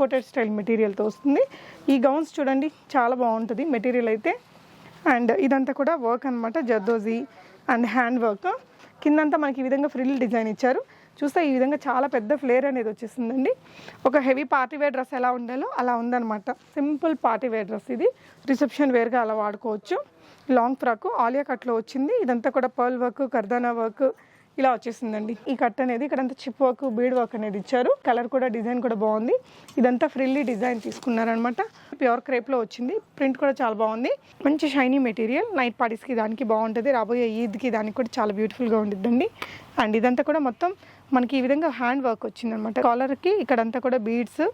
Imported style మెటీరియల్తో వస్తుంది. ఈ gowns చూడండి చాలా బాగుంటుంది మెటీరియల్ అయితే. అండ్ ఇదంతా కూడా వర్క్ అనమాట జర్దోజీ అండ్ హ్యాండ్ వర్క్ కిందంతా మనకి ఈ విధంగా ఫ్రిల్ డిజైన్ ఇచ్చారు. చూస్తే ఈ విధంగా చాలా పెద్ద ఫ్లేర్ అనేది వచ్చేసిందండి ఒక హెవీ పార్టీ వేర్ డ్రెస్ ఎలా ఉండాలో అలా ఉందన్నమాట. సింపుల్ పార్టీ వేర్ డ్రెస్ ఇది. రిసెప్షన్ వేర్గా అలా వాడుకోవచ్చు. లాంగ్ ఫ్రాక్ ఆలియా కట్లో వచ్చింది. ఇదంతా కూడా పర్ల్ వర్క్ కర్దానా వర్క్ ఇలా వచ్చేసిందండి. ఈ కట్ అనేది ఇక్కడంతా చిప్ వర్క్ బీడ్ వర్క్ అనేది ఇచ్చారు. కలర్ కూడా డిజైన్ కూడా బాగుంది. ఇదంతా ఫ్రిల్లీ డిజైన్ తీసుకున్నారనమాట ప్యూర్ క్రేప్లో వచ్చింది. ప్రింట్ కూడా చాలా బాగుంది. మంచి షైనీ మెటీరియల్ నైట్ పార్టీస్కి దానికి బాగుంటుంది. రాబోయే ఈద్కి దానికి కూడా చాలా బ్యూటిఫుల్గా ఉంటుందండి అండ్ ఇదంతా కూడా మొత్తం మనకి ఈ విధంగా హ్యాండ్ వర్క్ వచ్చిందనమాట కాలర్కి ఇక్కడంతా కూడా బీడ్స్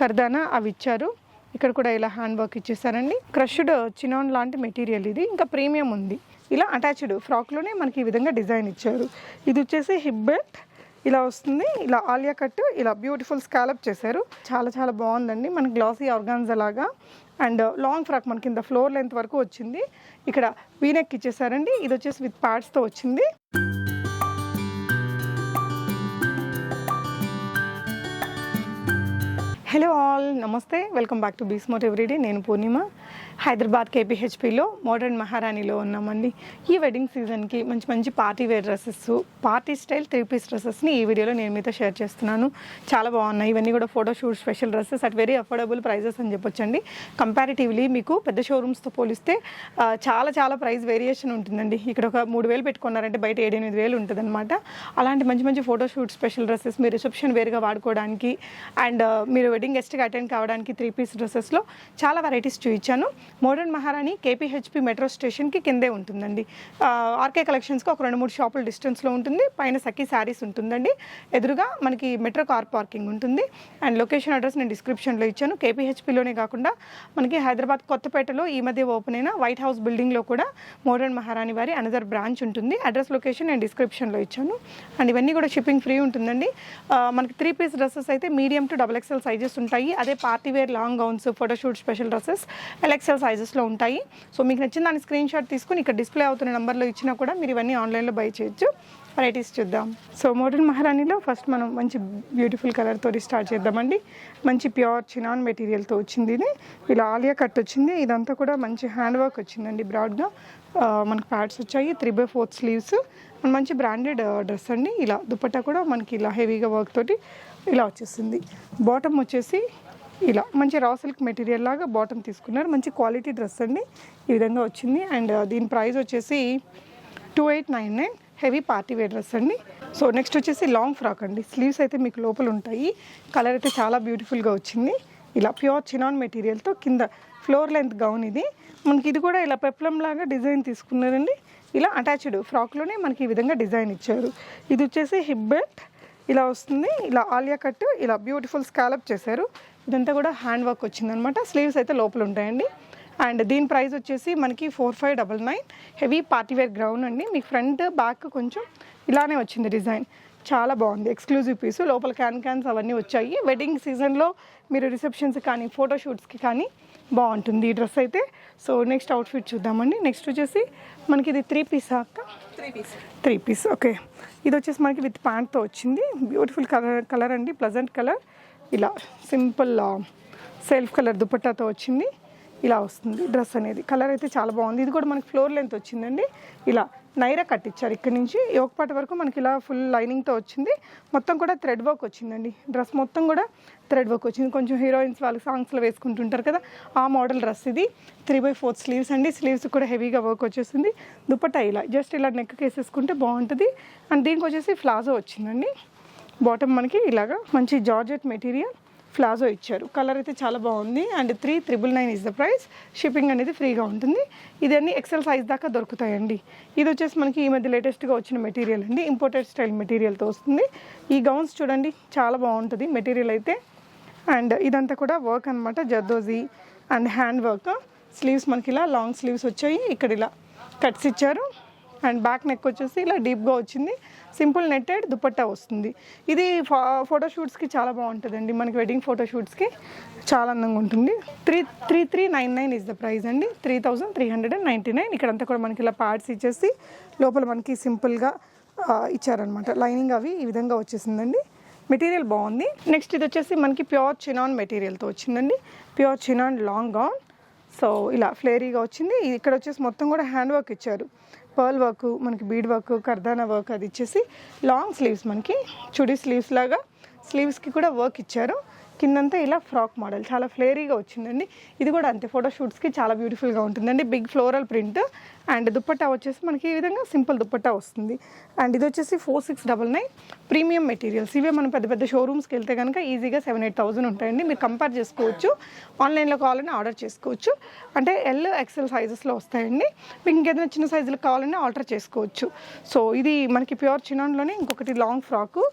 కర్దానా అవి ఇచ్చారు. ఇక్కడ కూడా ఇలా హ్యాండ్ వర్క్ ఇచ్చేసారండి. క్రష్డ్ చినాన్ లాంటి మెటీరియల్ ఇది. ఇంకా ప్రీమియం ఉంది. ఇలా అటాచ్డ్ ఫ్రాక్లోనే మనకి ఈ విధంగా డిజైన్ ఇచ్చారు. ఇది వచ్చేసి హిప్ బెల్ట్ ఇలా వస్తుంది. ఇలా ఆలియా కట్ ఇలా బ్యూటిఫుల్ స్కాలప్ చేశారు. చాలా చాలా బాగుందండి. మనకి గ్లాసీ ఆర్గాన్స్ లాగా. అండ్ లాంగ్ ఫ్రాక్ మనకి కింద ఫ్లోర్ లెంత్ వరకు వచ్చింది. ఇక్కడ వీనెక్ ఇచ్చేసారండి. ఇది వచ్చేసి విత్ ప్యాడ్స్తో వచ్చింది. హలో ఆల్ నమస్తే. వెల్కమ్ బ్యాక్ టు బీస్మోట్ ఎవ్రీడే నేను పూర్ణిమ. హైదరాబాద్ కేపీహెచ్పిలో మోడర్న్ మహారాణిలో ఉన్నామండి. ఈ వెడ్డింగ్ సీజన్కి మంచి మంచి party wear dresses party style three piece డ్రెస్సెస్ని ఈ వీడియోలో నేను మీతో షేర్ చేస్తున్నాను. చాలా బాగున్నాయి. ఇవన్నీ కూడా photo shoot special dresses at very affordable prices అని చెప్పొచ్చండి. కంపారిటివ్లీ మీకు పెద్ద షోరూమ్స్తో పోలిస్తే చాలా చాలా ప్రైస్ వేరియేషన్ ఉంటుందండి. ఇక్కడ ఒక మూడు వేలు పెట్టుకున్నారంటే బయట ఏడెనిమిది వేలు ఉంటుందన్నమాట. అలాంటి మంచి మంచి ఫోటో షూట్ స్పెషల్ డ్రెస్సెస్ మీరు రిసెప్షన్ వేరుగా వాడుకోవడానికి అండ్ మీరు వెడ్డింగ్ గెస్ట్గా అటెండ్ కావడానికి త్రీ పీస్ డ్రెస్సెస్లో చాలా వెరైటీస్ చూపించాను మోడర్న్ మహారాణి కేపీహెచ్పి మెట్రో స్టేషన్కి కిందే ఉంటుందండి. ఆర్కే కలెక్షన్స్కి ఒక రెండు మూడు షాపుల డిస్టెన్స్లో ఉంటుంది. పైన సఖీ శారీస్ ఉంటుందండి. ఎదురుగా మనకి మెట్రో కార్ పార్కింగ్ ఉంటుంది. అండ్ లొకేషన్ అడ్రస్ నేను డిస్క్రిప్షన్లో ఇచ్చాను. కేపీహెచ్పిలోనే కాకుండా మనకి హైదరాబాద్ కొత్తపేటలో ఈ మధ్య ఓపెన్ అయిన వైట్ హౌస్ బిల్డింగ్లో కూడా మోడర్న్ మహారాణి వారి అనదర్ బ్రాంచ్ ఉంటుంది. అడ్రస్ లొకేషన్ నేను డిస్క్రిప్షన్లో ఇచ్చాను. అండ్ ఇవన్నీ కూడా షిప్పింగ్ ఫ్రీ ఉంటుందండి. మనకి త్రీ పీస్ డ్రెస్సెస్ అయితే medium to double XL sizes ఉంటాయి. అదే party wear long gowns photoshoot special dresses L XL సైజెస్లో ఉంటాయి. సో మీకు నచ్చిన దాని స్క్రీన్ షాట్ తీసుకుని ఇక్కడ డిస్ప్లే అవుతున్న నెంబర్లో ఇచ్చినా కూడా మీరు ఇవన్నీ ఆన్లైన్లో బై చేయొచ్చు. వెరైటీస్ చూద్దాం. సో మోడర్న్ మహారాణిలో ఫస్ట్ మనం మంచి బ్యూటిఫుల్ కలర్తో స్టార్ట్ చేద్దామండి. మంచి ప్యూర్ చినాన్ మెటీరియల్తో వచ్చింది ఇది. ఇలా ఆలియా కట్ వచ్చింది. ఇదంతా కూడా మంచి హ్యాండ్ వర్క్ వచ్చిందండి బ్రాడ్గా. మనకి ప్యాడ్స్ వచ్చాయి. Three by fourth sleeves. మంచి బ్రాండెడ్ డ్రెస్ అండి. ఇలా దుపట్టా కూడా మనకి ఇలా హెవీగా వర్క్ తోటి ఇలా వచ్చేసింది. బాటమ్ వచ్చేసి ఇలా. మంచి రా సిల్క్ మెటీరియల్ లాగా బాటమ్ తీసుకున్నారు. మంచి క్వాలిటీ డ్రెస్ అండి. ఈ విధంగా వచ్చింది. అండ్ uh, దీని ప్రైస్ వచ్చేసి two eight nine nine heavy party wear dress అండి. సో నెక్స్ట్ వచ్చేసి లాంగ్ ఫ్రాక్ అండి. స్లీవ్స్ అయితే మీకు లోపల ఉంటాయి. కలర్ అయితే చాలా బ్యూటిఫుల్గా వచ్చింది. ఇలా ప్యూర్ చినాన్ మెటీరియల్తో కింద ఫ్లోర్ లెంత్ గౌన్ ఇది. మనకి ఇది కూడా ఇలా పెప్లం లాగా డిజైన్ తీసుకున్నారండి. ఇలా అటాచ్డ్ ఫ్రాక్లోనే మనకి ఈ విధంగా డిజైన్ ఇచ్చారు. ఇది వచ్చేసి హిప్ బెల్ట్ ఇలా వస్తుంది ఇలా ఆలియా కట్ ఇలా బ్యూటిఫుల్ స్కాలప్ చేశారు. ఇదంతా కూడా హ్యాండ్ వర్క్ వచ్చిందనమాట. స్లీవ్స్ అయితే లోపల ఉంటాయండి. అండ్ దీని ప్రైస్ వచ్చేసి మనకి four five double nine heavy party wear ground అండి. మీకు ఫ్రంట్ బ్యాక్ కొంచెం ఇలానే వచ్చింది డిజైన్ చాలా బాగుంది. ఎక్స్క్లూజివ్ పీస్ లోపల క్యాన్ క్యాన్స్ అవన్నీ వచ్చాయి. వెడ్డింగ్ సీజన్లో మీరు రిసెప్షన్స్ కానీ ఫోటోషూట్స్కి కానీ బాగుంటుంది ఈ డ్రెస్ అయితే. సో నెక్స్ట్ అవుట్ఫిట్ చూద్దామండి. నెక్స్ట్ వచ్చేసి మనకి ఇది త్రీ పీస్ అక్క? Three piece three piece okay ఇది వచ్చేసి మనకి విత్ ప్యాంట్తో వచ్చింది. బ్యూటిఫుల్ కలర్ కలర్ అండి ప్లజెంట్ కలర్ ఇలా సింపుల్ సెల్ఫ్ కలర్ దుపట్టాతో వచ్చింది. ఇలా వస్తుంది డ్రెస్ అనేది. కలర్ అయితే చాలా బాగుంది. ఇది కూడా మనకి ఫ్లోర్ లెంత్ వచ్చిందండి. ఇలా నైరా కట్టించారు. ఇక్కడ నుంచి యోగపాటి వరకు మనకి ఇలా ఫుల్ లైనింగ్తో వచ్చింది. మొత్తం కూడా థ్రెడ్ వర్క్ వచ్చిందండి. డ్రెస్ మొత్తం కూడా థ్రెడ్ వర్క్ వచ్చింది. కొంచెం హీరోయిన్స్ వాళ్ళ సాంగ్స్లో వేసుకుంటుంటారు కదా ఆ మోడల్ డ్రెస్ ఇది. త్రీ బై ఫోర్త్ స్లీవ్స్ అండి. స్లీవ్స్ కూడా హెవీగా వర్క్ వచ్చేసింది దుపట్టా ఇలా జస్ట్ ఇలా నెక్ వేసేసుకుంటే బాగుంటుంది. అండ్ దీనికి వచ్చేసి ఫ్లాజో వచ్చిందండి. బాటమ్ మనకి ఇలాగా మంచి జార్జెట్ మెటీరియల్. ఫ్లాజో ఇచ్చారు. కలర్ అయితే చాలా బాగుంది. And three triple nine is the price shipping అనేది ఫ్రీగా ఉంటుంది. ఇదన్నీ ఎక్సెల్ సైజ్ దాకా దొరుకుతాయండి. ఇది వచ్చేసి మనకి ఈ మధ్య లేటెస్ట్గా వచ్చిన మెటీరియల్ అండి. ఇంపోర్టెడ్ స్టైల్ మెటీరియల్తో వస్తుంది. ఈ గౌన్స్ చూడండి చాలా బాగుంటుంది మెటీరియల్ అయితే. అండ్ ఇదంతా కూడా వర్క్ అనమాట zardozi and hand work sleeves మనకి ఇలా లాంగ్ స్లీవ్స్ వచ్చాయి. ఇక్కడ ఇలా కట్స్ ఇచ్చారు. అండ్ బ్యాక్ నెక్ వచ్చేసి ఇలా డీప్గా వచ్చింది. సింపుల్ నెట్టెడ్ దుపట్టా వస్తుంది. ఇది ఫోటోషూట్స్కి చాలా బాగుంటుందండి. మనకి వెడ్డింగ్ ఫోటోషూట్స్కి చాలా అందంగా ఉంటుంది. Three three three nine nine is the price అండి. Three thousand three hundred and ninety nine. ఇక్కడంతా కూడా మనకి ఇలా ప్యాడ్స్ ఇచ్చేసి లోపల మనకి సింపుల్గా ఇచ్చారనమాట లైనింగ్ అవి ఈ విధంగా వచ్చేసిందండి. మెటీరియల్ బాగుంది. నెక్స్ట్ ఇది వచ్చేసి మనకి ప్యూర్ చినాన్ మెటీరియల్తో వచ్చిందండి. Pure chinon long gown. So ఇలా ఫ్లేరీగా వచ్చింది. ఇక్కడ వచ్చేసి మొత్తం కూడా హ్యాండ్ వర్క్ ఇచ్చారు. పర్ల్ వర్క్ మనకి బీడ్ వర్క్ కర్దానా వర్క్ అది ఇచ్చేసి లాంగ్ స్లీవ్స్ మనకి చుడీ స్లీవ్స్ లాగా స్లీవ్స్కి కూడా వర్క్ ఇచ్చారు. కిందంతా ఇలా ఫ్రాక్ మోడల్. చాలా ఫ్లేరీగా వచ్చిందండి. ఇది కూడా అంతే ఫోటోషూట్స్కి చాలా బ్యూటిఫుల్గా ఉంటుందండి. Big floral print and dupatta వచ్చేసి మనకి ఈ విధంగా సింపుల్ దుప్పట్టా వస్తుంది. అండ్ ఇది వచ్చేసి four six double nine premium materials. ఇవే మనం పెద్ద పెద్ద షోరూమ్స్కి వెళ్తే కనుక ఈజీగా సెవెన్ ఎయిట్ థౌసండ్ ఉంటాయండి. మీరు కంపేర్ చేసుకోవచ్చు. ఆన్లైన్లో కావాలని ఆర్డర్ చేసుకోవచ్చు. అంటే ఎల్ ఎక్సెల్ సైజెస్లో వస్తాయండి. మీకు ఇంకేదైనా చిన్న సైజులు కావాలని ఆర్డర్ చేసుకోవచ్చు. సో ఇది మనకి ప్యూర్ చిన్నలోనే ఇంకొకటి లాంగ్ ఫ్రాకు.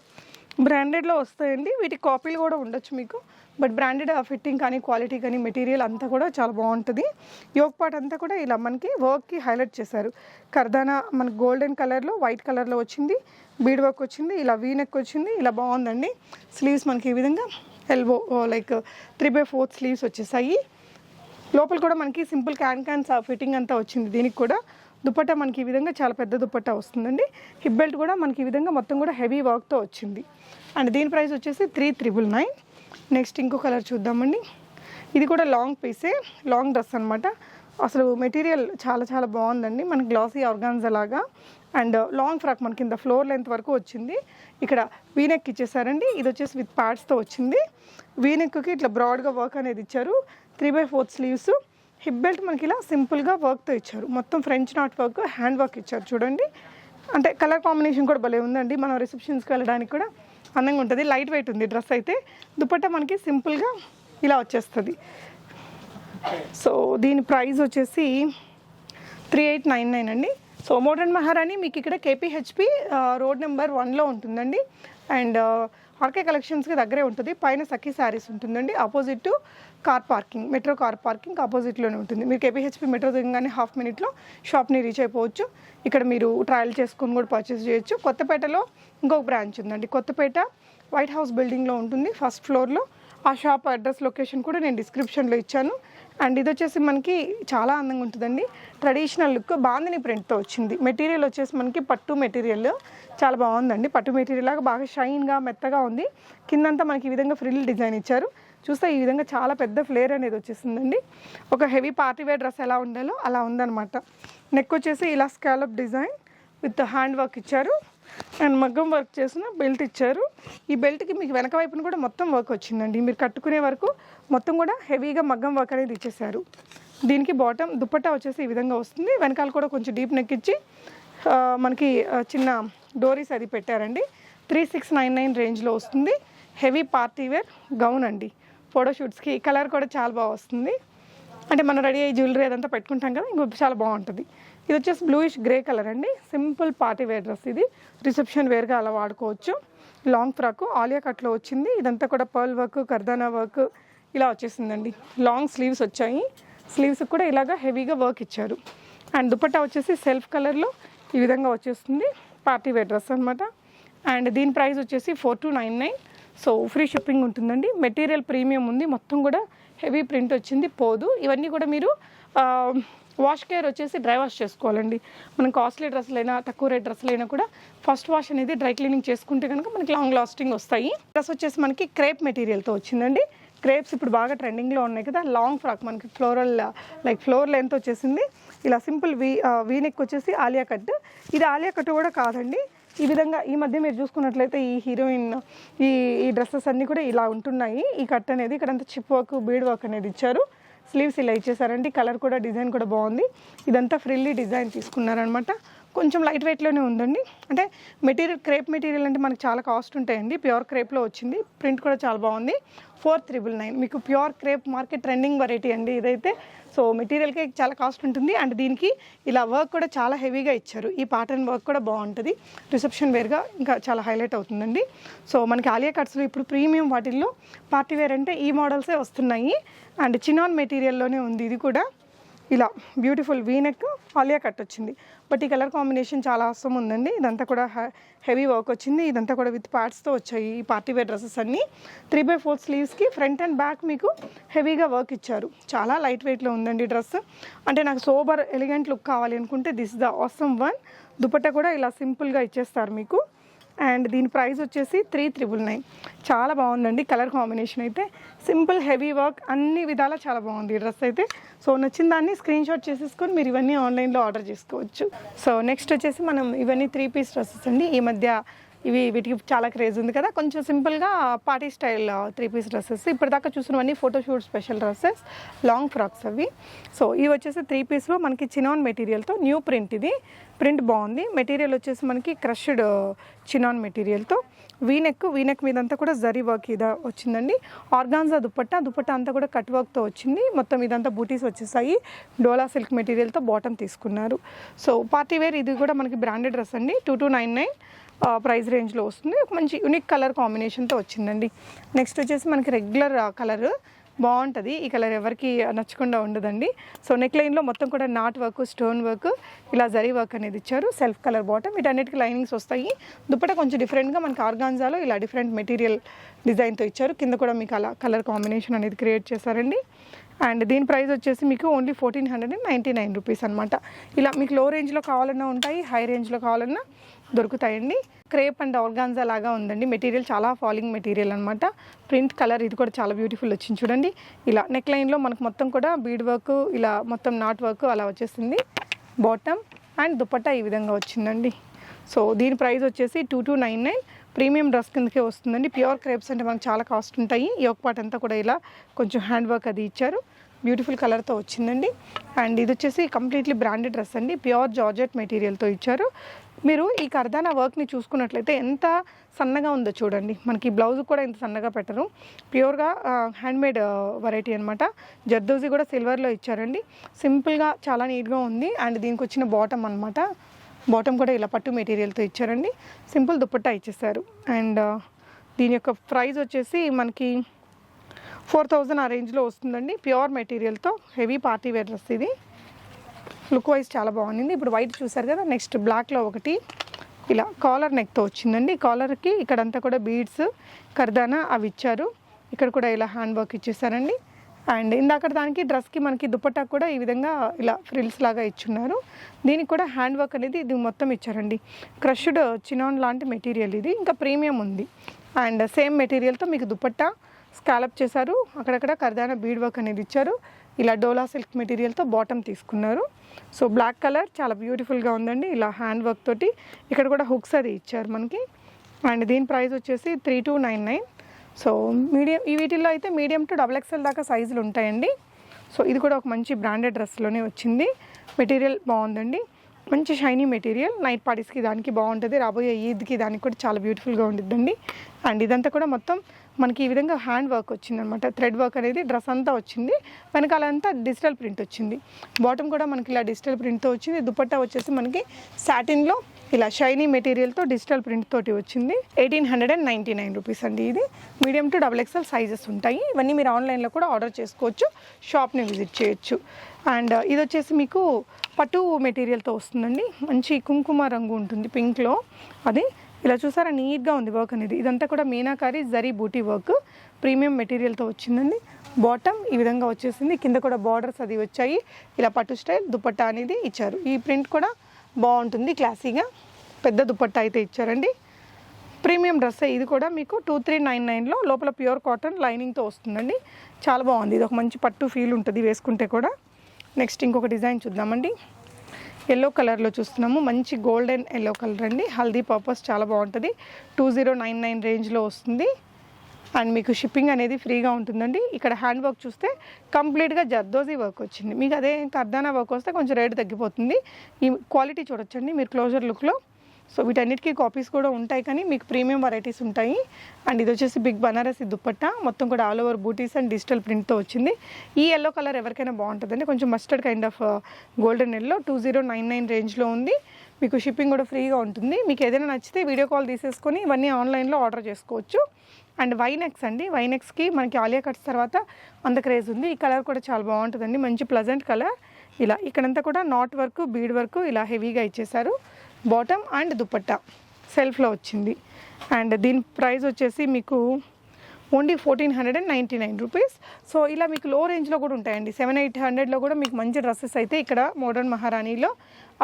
బ్రాండెడ్లో వస్తాయండి. వీటి కాపీలు కూడా ఉండొచ్చు మీకు. బట్ బ్రాండెడ్ ఫిట్టింగ్ కానీ క్వాలిటీ కానీ మెటీరియల్ అంతా కూడా చాలా బాగుంటుంది. యోగ్ పార్ట్ అంతా కూడా ఇలా మనకి వర్క్కి హైలైట్ చేశారు. కర్దానా మనకి గోల్డెన్ కలర్లో వైట్ కలర్లో వచ్చింది. బీడ్ వర్క్ వచ్చింది. ఇలా వీ నెక్ వచ్చింది. ఇలా బాగుందండి. స్లీవ్స్ మనకి ఈ విధంగా elbow like three by fourth sleeves వచ్చేసాయి. లోపల కూడా మనకి సింపుల్ క్యాన్ క్యాన్స్ ఫిట్టింగ్ అంతా వచ్చింది దీనికి కూడా. దుపట్టా మనకి ఈ విధంగా చాలా పెద్ద దుపట్టా వస్తుందండి. హిప్ బెల్ట్ కూడా మనకి ఈ విధంగా మొత్తం కూడా హెవీ వర్క్తో వచ్చింది. అండ్ దీని ప్రైస్ వచ్చేసి త్రీ త్రిబుల్ నైన్. నెక్స్ట్ ఇంకో కలర్ చూద్దామండి. ఇది కూడా లాంగ్ పీసే లాంగ్ డ్రెస్ అనమాట అసలు మెటీరియల్ చాలా చాలా బాగుందండి. మనకి గ్లాసీ ఆర్గాన్జా లాగా. అండ్ లాంగ్ ఫ్రాక్ మనకి కింద ఫ్లోర్ లెంత్ వరకు వచ్చింది. ఇక్కడ వీనెక్ ఇచ్చేసారండి. ఇది వచ్చేసి విత్ ప్యాడ్స్తో వచ్చింది. వీనెక్కి ఇట్లా బ్రాడ్గా వర్క్ అనేది ఇచ్చారు. Three by fourth sleeves. Hip belt మనకి ఇలా సింపుల్గా వర్క్తో ఇచ్చారు. మొత్తం French knot work hand work ఇచ్చారు చూడండి. అంటే కలర్ కాంబినేషన్ కూడా భలే ఉందండి. మనం రిసెప్షన్స్కి వెళ్ళడానికి కూడా అందంగా ఉంటుంది. లైట్ వెయిట్ ఉంది డ్రెస్ అయితే. దుపట్టా మనకి సింపుల్గా ఇలా వచ్చేస్తుంది. సో దీని ప్రైస్ వచ్చేసి త్రీ ఎయిట్ నైన్ నైన్ అండి. సో మోడర్న్ మహారాణి మీకు ఇక్కడ కేపీహెచ్పి రోడ్ నెంబర్ వన్లో ఉంటుందండి. అండ్ ఆర్కే కలెక్షన్స్కి దగ్గరే ఉంటుంది. పైన సఖీ శారీస్ ఉంటుందండి. Opposite to car parking metro car parking ఆపోజిట్లోనే ఉంటుంది. మీరు కేపీహెచ్పి మెట్రో దిగగానే హాఫ్ మినిట్లో షాప్ని రీచ్ అయిపోవచ్చు. ఇక్కడ మీరు ట్రయల్ చేసుకొని కూడా పర్చేస్ చేయొచ్చు. కొత్తపేటలో ఇంకొక బ్రాంచ్ ఉందండి. కొత్తపేట వైట్ హౌస్ బిల్డింగ్లో ఉంటుంది. ఫస్ట్ ఫ్లోర్లో ఆ షాప్ అడ్రస్ లొకేషన్ కూడా నేను డిస్క్రిప్షన్లో ఇచ్చాను. అండ్ ఇది వచ్చేసి మనకి చాలా అందంగా ఉంటుందండి. ట్రెడిషనల్ లుక్ బాందిని ప్రింట్తో వచ్చింది. మెటీరియల్ వచ్చేసి మనకి పట్టు మెటీరియల్ చాలా బాగుందండి. పట్టు మెటీరియల్ లాగా బాగా షైన్గా మెత్తగా ఉంది. కిందంతా మనకి ఈ విధంగా ఫ్రిల్ డిజైన్ ఇచ్చారు. చూస్తే ఈ విధంగా చాలా పెద్ద ఫ్లేర్ అనేది వచ్చేసిందండి. ఒక హెవీ పార్టీ వేర్ డ్రెస్ ఎలా ఉండాలో అలా ఉందన్నమాట. నెక్ వచ్చేసి ఇలా scallop design with hand work ఇచ్చారు. అండ్ మగ్గం వర్క్ చేసిన బెల్ట్ ఇచ్చారు. ఈ బెల్ట్కి మీకు వెనక వైపున కూడా మొత్తం వర్క్ వచ్చిందండి. మీరు కట్టుకునే వరకు మొత్తం కూడా హెవీగా మగ్గం వర్క్ అనేది ఇచ్చేసారు దీనికి బాటమ్ దుప్పట్టా వచ్చేసి ఈ విధంగా వస్తుంది. వెనకాల కూడా కొంచెం డీప్ నెక్ ఇచ్చి మనకి చిన్న డోరీస్ అది పెట్టారండి. త్రీ సిక్స్ నైన్ నైన్ రేంజ్లో వస్తుంది. హెవీ పార్టీ వేర్ గౌన్ అండి. ఫోటోషూట్స్కి కలర్ కూడా చాలా బాగా వస్తుంది. అంటే మనం రెడీ అయ్యి జ్యువెలరీ అదంతా పెట్టుకుంటాం కదా ఇంకో చాలా బాగుంటుంది. ఇది వచ్చేసి బ్లూయిష్ గ్రే కలర్ అండి. సింపుల్ పార్టీ వేర్ డ్రెస్ ఇది. రిసెప్షన్ వేర్గా అలా వాడుకోవచ్చు. లాంగ్ ఫ్రాక్ ఆలియా కట్లో వచ్చింది. ఇదంతా కూడా పర్ల్ వర్క్ కర్దానా వర్క్ ఇలా వచ్చేసిందండి. లాంగ్ స్లీవ్స్ వచ్చాయి. స్లీవ్స్ కూడా ఇలాగా హెవీగా వర్క్ ఇచ్చారు. అండ్ దుపట్టా వచ్చేసి సెల్ఫ్ కలర్లో ఈ విధంగా వచ్చేస్తుంది. పార్టీ వేర్ డ్రెస్ అనమాట అండ్ దీని ప్రైస్ వచ్చేసి four two nine nine so free shipping ఉంటుందండి. మెటీరియల్ ప్రీమియం ఉంది. మొత్తం కూడా హెవీ ప్రింట్ వచ్చింది. పోదు. ఇవన్నీ కూడా మీరు వాష్ కేర్ వచ్చేసి డ్రై వాష్ చేసుకోవాలండి. మనం కాస్ట్లీ డ్రెస్సులైనా తక్కువ రేట్ డ్రెస్సులైనా కూడా ఫస్ట్ వాష్ అనేది డ్రై క్లీనింగ్ చేసుకుంటే కనుక మనకి లాంగ్ లాస్టింగ్ వస్తాయి. డ్రెస్ వచ్చేసి మనకి క్రేప్ మెటీరియల్తో వచ్చిందండి. క్రేప్స్ ఇప్పుడు బాగా ట్రెండింగ్లో ఉన్నాయి కదా లాంగ్ ఫ్రాక్ మనకి ఫ్లోరల్ లైక్ ఫ్లోర్ లెంత్ వచ్చేసింది. ఇలా సింపుల్ వీ వీనెక్ వచ్చేసి ఆలియా కట్. ఇది ఆలియా కట్ కూడా కాదండి. ఈ విధంగా ఈ మధ్య మీరు చూసుకున్నట్లయితే ఈ హీరోయిన్ ఈ ఈ డ్రెస్సెస్ అన్నీ కూడా ఇలా ఉంటున్నాయి. ఈ కట్ అనేది ఇక్కడంతా చిప్ వర్క్ బీడ్ వర్క్ అనేది ఇచ్చారు. స్లీవ్స్ ఇలా ఇచ్చేసారండి. కలర్ కూడా డిజైన్ కూడా బాగుంది. ఇదంతా ఫ్రిల్లీ డిజైన్ తీసుకున్నారనమాట కొంచెం లైట్ వెయిట్లోనే ఉందండి. అంటే మెటీరియల్ క్రేప్ మెటీరియల్ అంటే మనకు చాలా కాస్ట్ ఉంటాయండి. ప్యూర్ క్రేప్లో వచ్చింది. ప్రింట్ కూడా చాలా బాగుంది. ఫోర్ త్రిబుల్ నైన్ మీకు pure crepe market trending variety అండి ఇదైతే. సో మెటీరియల్కి చాలా కాస్ట్ ఉంటుంది. అండ్ దీనికి ఇలా వర్క్ కూడా చాలా హెవీగా ఇచ్చారు. ఈ ప్యాటర్న్ వర్క్ కూడా బాగుంటుంది. రిసెప్షన్ వేర్గా ఇంకా చాలా హైలైట్ అవుతుందండి. సో మనకి ఆలియా కట్స్లో ఇప్పుడు ప్రీమియం వాటిల్లో పార్టీ వేర్ అంటే ఈ మోడల్సే వస్తున్నాయి. అండ్ చినాన్ మెటీరియల్లోనే ఉంది ఇది కూడా. ఇలా beautiful V neck Alia cut వచ్చింది. బట్ ఈ కలర్ కాంబినేషన్ చాలా అవసరం ఉందండి. ఇదంతా కూడా హెవీ వర్క్ వచ్చింది. ఇదంతా కూడా విత్ ప్యాడ్స్తో వచ్చాయి ఈ పార్టీ వేర్ డ్రెస్సెస్ అన్నీ. త్రీ బై ఫోర్ స్లీవ్స్కి ఫ్రంట్ అండ్ బ్యాక్ మీకు హెవీగా వర్క్ ఇచ్చారు. చాలా లైట్ వెయిట్లో ఉందండి డ్రెస్ అంటే నాకు సోబర్ ఎలిగెంట్ లుక్ కావాలి అనుకుంటే this the awesome one dupatta కూడా ఇలా సింపుల్గా ఇచ్చేస్తారు మీకు. అండ్ దీని ప్రైస్ వచ్చేసి త్రీ త్రిబుల్ నైన్. చాలా బాగుందండి కలర్ కాంబినేషన్ అయితే. సింపుల్ హెవీ వర్క్ అన్ని విధాలా చాలా బాగుంది ఈ డ్రెస్ అయితే. సో నచ్చిన దాన్ని స్క్రీన్ షాట్ చేసేసుకొని మీరు ఇవన్నీ ఆన్లైన్లో ఆర్డర్ చేసుకోవచ్చు. సో నెక్స్ట్ వచ్చేసి మనం ఇవన్నీ త్రీ పీస్ డ్రెస్సెస్ అండి. ఈ మధ్య ఇవి వీటికి చాలా క్రేజ్ ఉంది కదా. కొంచెం సింపుల్గా party style three piece dresses ఇప్పటిదాకా చూసినవన్నీ photoshoot special dresses long frocks అవి. సో ఇవి వచ్చేసి త్రీ పీస్లో మనకి చినాన్ మెటీరియల్తో న్యూ ప్రింట్ ఇది. ప్రింట్ బాగుంది. మెటీరియల్ వచ్చేసి మనకి క్రష్డ్ చినాన్ మెటీరియల్తో వీనెక్ వీనెక్ మీద అంతా కూడా జరీ వర్క్ ఇద వచ్చిందండి. ఆర్గాన్జా దుపట్టా దుపట్టా అంతా కూడా కట్ వర్క్తో వచ్చింది. మొత్తం ఇదంతా బూటీస్ వచ్చేసాయి. డోలా సిల్క్ మెటీరియల్తో బాటమ్ తీసుకున్నారు. సో పార్టీ వేర్ ఇది కూడా మనకి బ్రాండెడ్ డ్రెస్ అండి. Two two nine nine price రేంజ్లో వస్తుంది. ఒక మంచి యూనిక్ కలర్ కాంబినేషన్తో వచ్చిందండి. నెక్స్ట్ వచ్చేసి మనకి రెగ్యులర్ కలర్ బాగుంటుంది. ఈ కలర్ ఎవరికి నచ్చకుండా ఉండదండి. సో నెక్ లైన్లో మొత్తం కూడా నాట్ వర్క్ స్టోన్ వర్క్ ఇలా జరీ వర్క్ అనేది ఇచ్చారు. Self colour bottom. వీటన్నిటికి లైనింగ్స్ వస్తాయి. దుప్పట కొంచెం డిఫరెంట్గా మనకి ఆర్గాన్జాలో ఇలా డిఫరెంట్ మెటీరియల్ డిజైన్తో ఇచ్చారు. కింద కూడా మీకు అలా కలర్ కాంబినేషన్ అనేది క్రియేట్ చేశారండి. అండ్ దీని ప్రైస్ వచ్చేసి మీకు only fourteen hundred and ninety nine rupees అనమాట ఇలా మీకు లో రేంజ్లో కావాలన్నా ఉంటాయి హై రేంజ్లో కావాలన్నా దొరుకుతాయండి. క్రేప్ అండ్ ఆర్గాన్జా లాగా ఉందండి. మెటీరియల్ చాలా ఫాలింగ్ మెటీరియల్ అనమాట ప్రింట్ కలర్ ఇది కూడా చాలా బ్యూటిఫుల్ వచ్చింది చూడండి. ఇలా నెక్ లైన్లో మనకు మొత్తం కూడా బీడ్ వర్క్ ఇలా మొత్తం నాట్ వర్క్ అలా వచ్చేసింది. బాటమ్ అండ్ దుపట్టా ఈ విధంగా వచ్చిందండి. సో దీని ప్రైస్ వచ్చేసి two two nine nine. Premium dress కిందకే వస్తుందండి. ప్యూర్ క్రేప్స్ అంటే మనకు చాలా కాస్ట్ ఉంటాయి. ఈ ఒక పాట అంతా కూడా ఇలా కొంచెం హ్యాండ్ వర్క్ అది ఇచ్చారు. బ్యూటిఫుల్ కలర్తో వచ్చిందండి. అండ్ ఇది వచ్చేసి కంప్లీట్లీ బ్రాండెడ్ డ్రెస్ అండి. ప్యూర్ జార్జెట్ మెటీరియల్తో ఇచ్చారు. మీరు ఈ కర్దానా వర్క్ని చూసుకున్నట్లయితే ఎంత సన్నగా ఉందో చూడండి. మనకి బ్లౌజ్ కూడా ఇంత సన్నగా పెట్టరు. ప్యూర్గా హ్యాండ్మేడ్ వెరైటీ అనమాట జర్దోజీ కూడా సిల్వర్లో ఇచ్చారండి. సింపుల్గా చాలా నీట్గా ఉంది. అండ్ దీనికి వచ్చిన బాటమ్ అనమాట బాటమ్ కూడా ఇలా పట్టు మెటీరియల్తో ఇచ్చారండి. సింపుల్ దుప్పట్టా ఇచ్చేసారు. అండ్ దీని యొక్క ప్రైస్ వచ్చేసి మనకి ఫోర్ థౌజండ్ ఆ రేంజ్లో వస్తుందండి. ప్యూర్ మెటీరియల్తో హెవీ పార్టీ వేర్ డ్రెస్ ఇది. లుక్ వైజ్ చాలా బాగుంది. ఇప్పుడు వైట్ చూసారు కదా నెక్స్ట్ బ్లాక్లో ఒకటి. ఇలా కాలర్ నెక్తో వచ్చిందండి. కాలర్కి ఇక్కడంతా కూడా బీడ్స్ కర్దానా అవి ఇచ్చారు. ఇక్కడ కూడా ఇలా హ్యాండ్ వర్క్ ఇచ్చేసారండి. అండ్ ఇందాక దానికి డ్రెస్కి మనకి దుపట్టా కూడా ఈ విధంగా ఇలా ఫ్రిల్స్ లాగా ఇచ్చున్నారు. దీనికి కూడా హ్యాండ్ వర్క్ అనేది ఇది మొత్తం ఇచ్చారండి. క్రష్డ్ చినాన్ లాంటి మెటీరియల్ ఇది. ఇంకా ప్రీమియం ఉంది. అండ్ సేమ్ మెటీరియల్తో మీకు దుపట్టా స్కాలప్ చేశారు. అక్కడక్కడ కర్దానా బీడ్ వర్క్ అనేది ఇచ్చారు. ఇలా డోలా సిల్క్ మెటీరియల్తో బాటమ్ తీసుకున్నారు. సో బ్లాక్ కలర్ చాలా బ్యూటిఫుల్గా ఉందండి. ఇలా హ్యాండ్ వర్క్ తోటి ఇక్కడ కూడా హుక్స్ అది ఇచ్చారు మనకి. అండ్ దీని ప్రైస్ వచ్చేసి three two nine nine. So medium ఈ వీటిల్లో అయితే మీడియం టు డబల్ ఎక్స్ఎల్ దాకా సైజులు ఉంటాయండి. సో ఇది కూడా ఒక మంచి బ్రాండెడ్ డ్రెస్లోనే వచ్చింది. మెటీరియల్ బాగుందండి. మంచి షైనీ మెటీరియల్. నైట్ పార్టీస్కి దానికి బాగుంటుంది. రాబోయే ఈద్కి దానికి కూడా చాలా బ్యూటిఫుల్గా ఉండిద్దండి. అండ్ ఇదంతా కూడా మొత్తం మనకి ఈ విధంగా హ్యాండ్ వర్క్ వచ్చిందనమాట. థ్రెడ్ వర్క్ అనేది డ్రెస్ అంతా వచ్చింది. వెనకాల అంతా డిజిటల్ ప్రింట్ వచ్చింది. బాటమ్ కూడా మనకి ఇలా డిజిటల్ ప్రింట్తో వచ్చింది. దుపట్టా వచ్చేసి మనకి సాటిన్లో ఇలా షైనీ మెటీరియల్తో డిజిటల్ ప్రింట్ తోటి వచ్చింది. Eighteen hundred and ninety nine rupees అండి ఇది. Medium to double XL sizes ఉంటాయి. ఇవన్నీ మీరు ఆన్లైన్లో కూడా ఆర్డర్ చేసుకోవచ్చు. షాప్ని విజిట్ చేయొచ్చు. అండ్ ఇది వచ్చేసి మీకు పట్టు మెటీరియల్తో వస్తుందండి. మంచి కుంకుమ రంగు ఉంటుంది పింక్లో. అది ఇలా చూసారా నీట్గా ఉంది వర్క్ అనేది. ఇదంతా కూడా మీనాకారి జరీ బూటీ వర్క్ ప్రీమియం మెటీరియల్తో వచ్చిందండి. బాటమ్ ఈ విధంగా వచ్చేసింది. కింద కూడా బార్డర్స్ అది వచ్చాయి. ఇలా పట్టు స్టైల్ దుపట్టా అనేది ఇచ్చారు. ఈ ప్రింట్ కూడా బాగుంటుంది క్లాసీగా పెద్ద దుపట్టా అయితే ఇచ్చారండి. ప్రీమియం డ్రెస్ ఇది కూడా మీకు టూ త్రీ నైన్ నైన్లో లోపల ప్యూర్ కాటన్ లైనింగ్తో వస్తుందండి. చాలా బాగుంది. ఇది ఒక మంచి పట్టు ఫీల్ ఉంటుంది వేసుకుంటే కూడా. నెక్స్ట్ ఇంకొక డిజైన్ చూద్దామండి. ఎల్లో కలర్లో చూస్తున్నాము. మంచి గోల్డెన్ ఎల్లో కలర్ అండి. హల్దీ పర్పస్ చాలా బాగుంటుంది. టూ జీరో నైన్ నైన్ రేంజ్లో వస్తుంది. అండ్ మీకు షిప్పింగ్ అనేది ఫ్రీగా ఉంటుందండి. ఇక్కడ హ్యాండ్ వర్క్ చూస్తే కంప్లీట్గా జర్దోజీ వర్క్ వచ్చింది. మీకు అదే కర్దానా వర్క్ వస్తే కొంచెం రేటు తగ్గిపోతుంది. ఈ క్వాలిటీ చూడొచ్చండి. మీరు క్లోజర్ లుక్లో సో వీటన్నిటికీ కాపీస్ కూడా ఉంటాయి కానీ మీకు ప్రీమియం వెరైటీస్ ఉంటాయి. అండ్ ఇది వచ్చేసి బిగ్ బనారసి దుప్పట్టా. మొత్తం కూడా ఆల్ ఓవర్ బూటీస్ అండ్ డిజిటల్ ప్రింట్తో వచ్చింది. ఈ ఎల్లో కలర్ ఎవరికైనా బాగుంటుందండి. కొంచెం mustard kind of golden yellow two zero nine nine రేంజ్లో ఉంది. మీకు షిప్పింగ్ కూడా ఫ్రీగా ఉంటుంది. మీకు ఏదైనా నచ్చితే వీడియో కాల్ తీసేసుకొని ఇవన్నీ ఆన్లైన్లో ఆర్డర్ చేసుకోవచ్చు. అండ్ వైనెక్స్ అండి. వైనెక్స్కి మనకి ఆలియా కట్స్ తర్వాత అంత క్రేజ్ ఉంది. ఈ కలర్ కూడా చాలా బాగుంటుందండి. మంచి ప్లజెంట్ కలర్ ఇలా ఇక్కడంతా కూడా నాట్ వర్క్ బీడ్ వర్క్ ఇలా హెవీగా ఇచ్చేసారు బాటమ్ అండ్ దుపట్టా సెల్ఫ్లో వచ్చింది. అండ్ దీని ప్రైస్ వచ్చేసి మీకు only fourteen hundred and ninety nine rupees. So ఇలా మీకు లో రేంజ్లో కూడా ఉంటాయండి. సెవెన్ ఎయిట్ హండ్రెడ్లో కూడా మీకు మంచి డ్రెస్సెస్ అయితే ఇక్కడ మోడర్న్ మహారాణిలో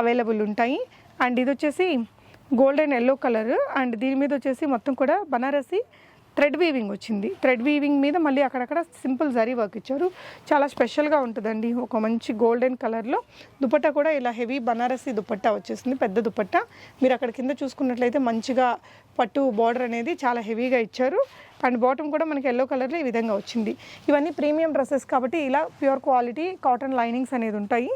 అవైలబుల్ ఉంటాయి. అండ్ ఇది వచ్చేసి గోల్డెన్ ఎల్లో కలర్. అండ్ దీని మీద వచ్చేసి మొత్తం కూడా బనారసి థ్రెడ్ వీవింగ్ వచ్చింది. థ్రెడ్ వీవింగ్ మీద మళ్ళీ అక్కడక్కడ సింపుల్ జరీ వర్క్ ఇచ్చారు. చాలా స్పెషల్గా ఉంటుందండి. ఒక మంచి గోల్డెన్ కలర్లో దుపట్టా కూడా ఇలా హెవీ బనారసి దుపట్టా వచ్చేసింది. పెద్ద దుపట్టా. మీరు అక్కడ కింద చూసుకున్నట్లయితే మంచిగా పట్టు బార్డర్ అనేది చాలా హెవీగా ఇచ్చారు. అండ్ బాటమ్ కూడా మనకి ఎల్లో కలర్లో ఈ విధంగా వచ్చింది. ఇవన్నీ ప్రీమియం డ్రెస్సెస్ కాబట్టి ఇలా ప్యూర్ క్వాలిటీ కాటన్ లైనింగ్స్ అనేది ఉంటాయి.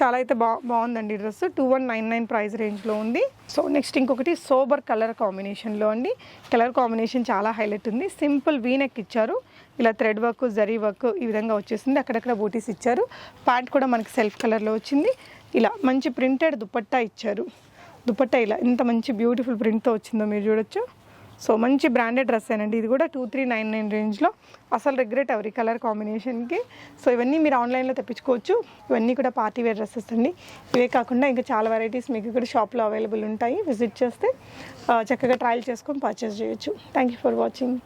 చాలా అయితే బా బాగుందండి dress. Two one nine nine price రేంజ్లో ఉంది. సో నెక్స్ట్ ఇంకొకటి సోబర్ కలర్ కాంబినేషన్లో అండి. కలర్ కాంబినేషన్ చాలా హైలైట్ ఉంది. సింపుల్ వీనెక్ ఇచ్చారు. ఇలా థ్రెడ్ వర్క్ జరీ వర్క్ ఈ విధంగా వచ్చేసింది. అక్కడక్కడ బూటీస్ ఇచ్చారు. ప్యాంట్ కూడా మనకి సెల్ఫ్ కలర్లో వచ్చింది. ఇలా మంచి ప్రింటెడ్ దుపట్టా ఇచ్చారు. దుపట్టా ఇలా ఇంత మంచి బ్యూటిఫుల్ ప్రింట్తో వచ్చిందో మీరు చూడొచ్చు. సో మంచి బ్రాండెడ్ డ్రెస్ అండి ఇది కూడా టూ త్రీ నైన్ నైన్ రేంజ్లో అసలు రిగ్రెట్ ఎవరి కలర్ కాంబినేషన్కి సో ఇవన్నీ మీరు ఆన్లైన్లో తెప్పించుకోవచ్చు. ఇవన్నీ కూడా పార్టీ వేర్ డ్రెస్సెస్ అండి. ఇవే కాకుండా ఇంకా చాలా వెరైటీస్ మీకు ఇక్కడ షాప్లో అవైలబుల్ ఉంటాయి. విజిట్ చేస్తే చక్కగా ట్రయల్ చేసుకొని పర్చేస్ చేయొచ్చు. Thank you for watching